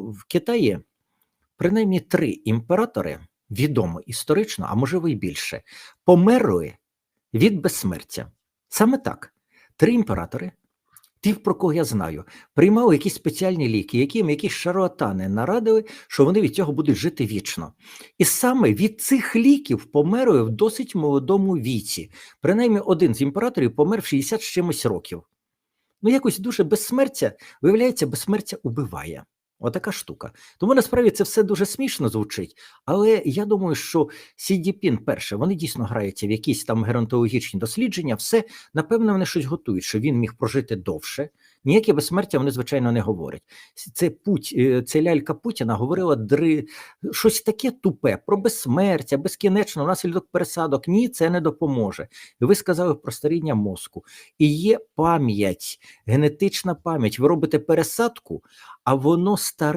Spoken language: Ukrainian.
в Китаї принаймні три імператори, відомо історично, а можливо і більше, померли від безсмертя. Саме так. Три імператори, ті, про кого я знаю, приймали якісь спеціальні ліки, яким якісь шарлатани нарадили, що вони від цього будуть жити вічно. І саме від цих ліків померли в досить молодому віці. Принаймні один з імператорів помер в 60 з чимось років. Ну, якось дуже безсмертя, виявляється, безсмертя убиває. Отака штука. Тому насправді це все дуже смішно звучить, але я думаю, що Сідіпін, перше, вони дійсно граються в якісь там геронтологічні дослідження, все, напевно, вони щось готують, що він міг прожити довше. Ніяке безсмертя вони, звичайно, не говорять. Це путь, е, це лялька Путіна говорила дри, щось таке тупе про безсмертя, безкінечно, внаслідок пересадок. Ні, це не допоможе. І ви сказали про старіння мозку. І є пам'ять, генетична пам'ять. Ви робите пересадку, а воно старе